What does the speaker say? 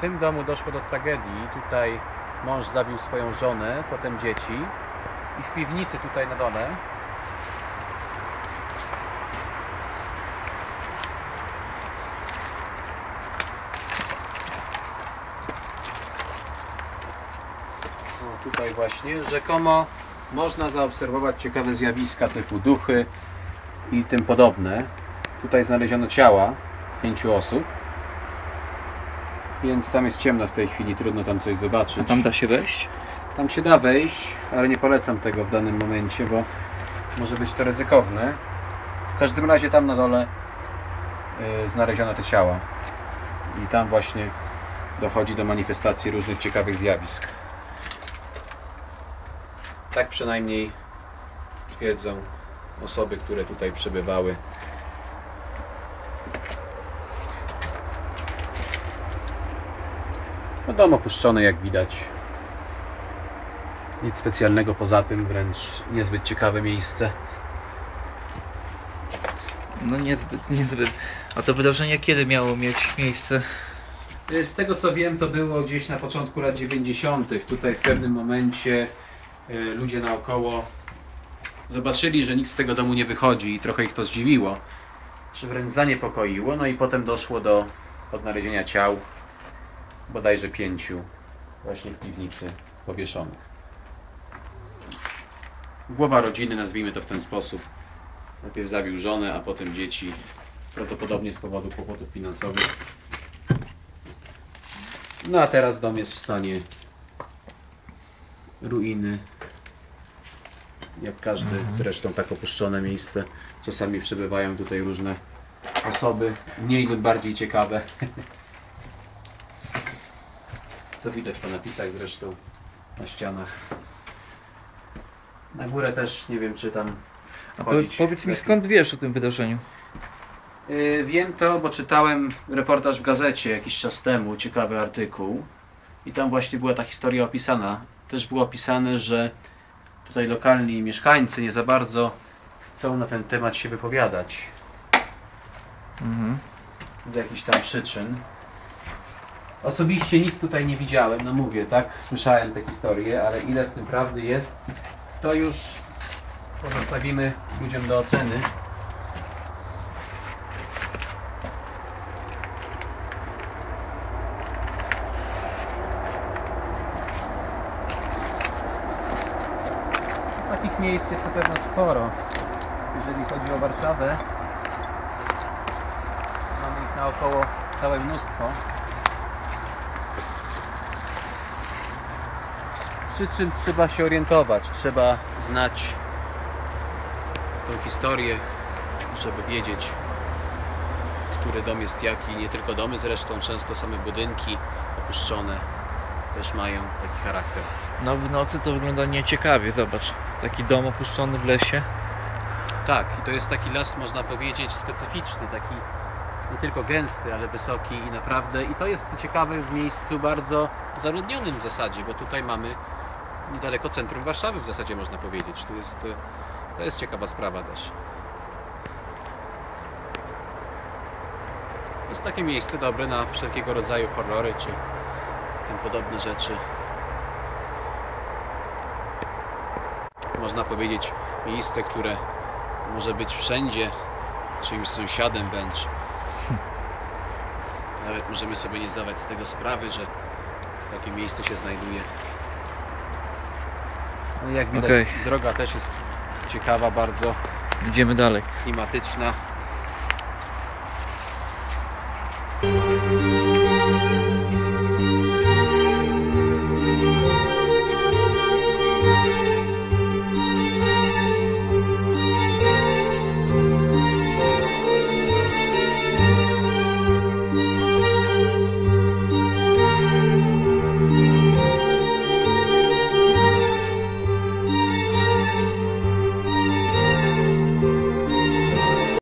tym domu doszło do tragedii. Tutaj mąż zabił swoją żonę, potem dzieci. I w piwnicy tutaj na dole O, tutaj właśnie rzekomo można zaobserwować ciekawe zjawiska typu duchy i tym podobne. Tutaj znaleziono ciała pięciu osób. Więc tam jest ciemno w tej chwili, trudno tam coś zobaczyć. A tam da się wejść? Tam się da wejść, ale nie polecam tego w danym momencie, bo może być to ryzykowne. W każdym razie tam na dole y, znaleziono te ciała. I tam właśnie dochodzi do manifestacji różnych ciekawych zjawisk. Tak przynajmniej twierdzą osoby, które tutaj przebywały. No dom opuszczony jak widać. Nic specjalnego poza tym, wręcz niezbyt ciekawe miejsce. No niezbyt, niezbyt. A to wydarzenie kiedy miało mieć miejsce? Z tego co wiem, to było gdzieś na początku lat 90. Tutaj w pewnym momencie y, ludzie naokoło zobaczyli, że nikt z tego domu nie wychodzi i trochę ich to zdziwiło, czy wręcz zaniepokoiło. No i potem doszło do odnalezienia ciał, bodajże pięciu, właśnie w piwnicy powieszonych. Głowa rodziny, nazwijmy to w ten sposób. Najpierw zabił żonę, a potem dzieci, prawdopodobnie z powodu kłopotów finansowych. No a teraz dom jest w stanie ruiny. Jak każdy zresztą tak opuszczone miejsce. Czasami przebywają tutaj różne osoby, mniej lub bardziej ciekawe. Co widać po napisach zresztą na ścianach. Na górę też nie wiem czy tam wchodzić powiedz mi skąd wiesz o tym wydarzeniu? Yy, Wiem to, bo czytałem reportaż w gazecie jakiś czas temu, ciekawy artykuł. I tam właśnie była ta historia opisana. Też było opisane, że tutaj lokalni mieszkańcy nie za bardzo chcą na ten temat się wypowiadać. Mhm. Z jakichś tam przyczyn. Osobiście nic tutaj nie widziałem, no mówię, tak? Słyszałem te historie, ale ile w tym prawdy jest, to już pozostawimy ludziom do oceny. Takich miejsc jest na pewno sporo. Jeżeli chodzi o Warszawę, mamy ich naokoło całe mnóstwo. Przy czym trzeba się orientować, trzeba znać tą historię, żeby wiedzieć, który dom jest jaki. Nie tylko domy zresztą, często same budynki opuszczone też mają taki charakter. No w nocy to wygląda nieciekawie, zobacz. Taki dom opuszczony w lesie. Tak, i to jest taki las, można powiedzieć, specyficzny, taki nie tylko gęsty, ale wysoki i naprawdę. I to jest ciekawe w miejscu bardzo zaludnionym w zasadzie, bo tutaj mamy niedaleko centrum Warszawy w zasadzie można powiedzieć. To jest, e, to jest ciekawa sprawa też. To jest takie miejsce dobre na wszelkiego rodzaju horrory czy tym podobne rzeczy. Można powiedzieć miejsce, które może być wszędzie, czyimś sąsiadem wręcz. Nawet możemy sobie nie zdawać z tego sprawy, że takie miejsce się znajduje. No jak widać, Okej. droga też jest ciekawa, bardzo Idziemy dalej. klimatyczna.